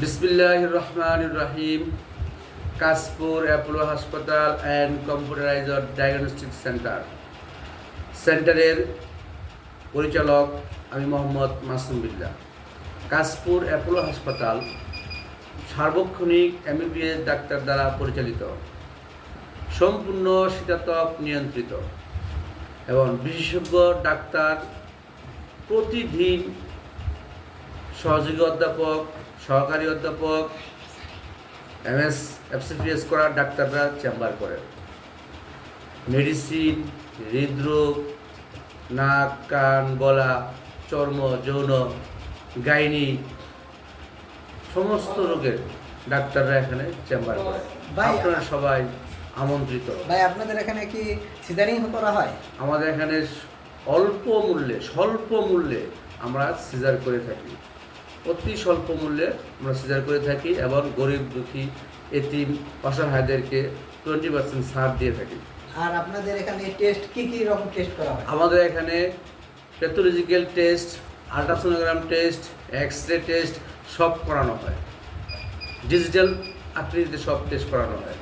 বিসমিল্লাহ রহমান রাহিম কাশপুর অ্যাপোলো হাসপাতাল অ্যান্ড কম্পিউটারাইজড ডায়াগনস্টিক সেন্টার। সেন্টারের পরিচালক আমি মোহাম্মদ মাসুম বিল্লাহ। কাশপুর অ্যাপোলো হাসপাতাল সার্বক্ষণিক এমবিবিএস ডাক্তার দ্বারা পরিচালিত। সম্পূর্ণ শীতাতপ নিয়ন্ত্রিত। এবং বিশেষজ্ঞ ডাক্তার প্রতিদিন সহযোগী অধ্যাপক সহকারী অধ্যাপক এম এস এফসিপিএস করা ডাক্তাররা চেম্বার করেন মেডিসিন হৃদরোগ নাক কান গলা চর্ম যৌন গাইনি সমস্ত রোগের ডাক্তাররা এখানে চেম্বার করে। আপনারা সবাই আমন্ত্রিত। ভাই আপনাদের এখানে কি সিজারিং করা হয়? আমাদের এখানে অল্প মূল্যে স্বল্প মূল্যে আমরা সিজার করে থাকি। অতি স্বল্প মূল্যে আমরা সিজার করে থাকি এবং গরিব দুঃখী এতিম অসহায়দেরকে টোয়েন্টি পার্সেন্ট ছাড় দিয়ে থাকি। আর আপনাদের এখানে টেস্ট কি কি রকম টেস্ট করা হয়? আমাদের এখানে pathological test ultrasonogram test X ray test সব করানো হয়। ডিজিটাল আকৃতিতে সব টেস্ট করানো হয়।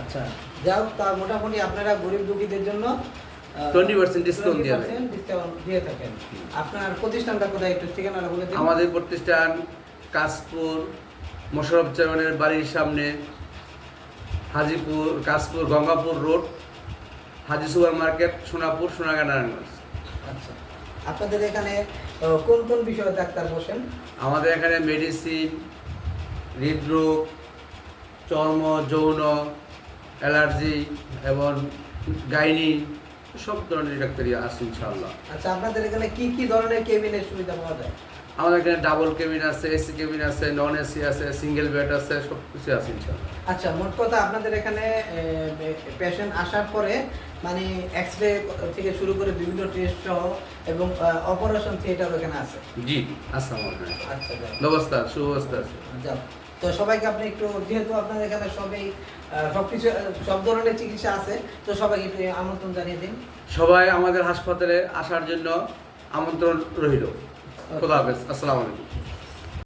আচ্ছা যাও তা মোটামুটি আপনারা গরিব দুঃখীদের জন্য আহ, 20% discount দিয়ে দেন। 20% discount দিয়ে থাকেন। আপনার প্রতিষ্ঠানটা কোথায় একটু ঠিকানাটা বলে দিন। আমাদের প্রতিষ্ঠান কাশপুর মোশারফ চেয়ারম্যানের বাড়ির সামনে Hajipur Kashpur Gangapur road Haji super market Sonapur সোনাগা Narayanganj. আচ্ছা। আপনাদের এখানে কোন কোন বিষয়ে ডাক্তার বসেন? আমাদের এখানে মেডিসিন হৃদরোগ চর্ম যৌন অ্যালার্জি এবং গাইনি সব ধরনের ডাক্তারি আছে ইনশাআল্লাহ। আচ্ছা আপনাদের এখানে কি কি ধরনের কেবিনের সুবিধা পাওয়া যায়? আমাদের এখানে ডাবল কেবিন আছে এসি কেবিন আছে নন এসি আছে সিঙ্গেল বেড আছে সব কিছু আছে ইনশাআল্লাহ। আচ্ছা মোট কথা আপনাদের এখানে পেশেন্ট আসার পরে মানে এক্স রে থেকে শুরু করে বিভিন্ন টেস্ট সহ এবং অপারেশন থিয়েটার এখানে আছে? জি আসসালামু আলাইকুম আচ্ছা। ব্যবস্থা সুব্যবস্থা আছে। যাও। তো সবাইকে আপনি একটু যেহেতু আপনার এখানে সবাই সবকিছু সব ধরনের চিকিৎসা আছে তো সবাইকে একটু আমন্ত্রণ জানিয়ে দিন। সবাই আমাদের হাসপাতালে আসার জন্য আমন্ত্রণ রইল। খোদা হাফেজ। আসসালামু আলাইকুম।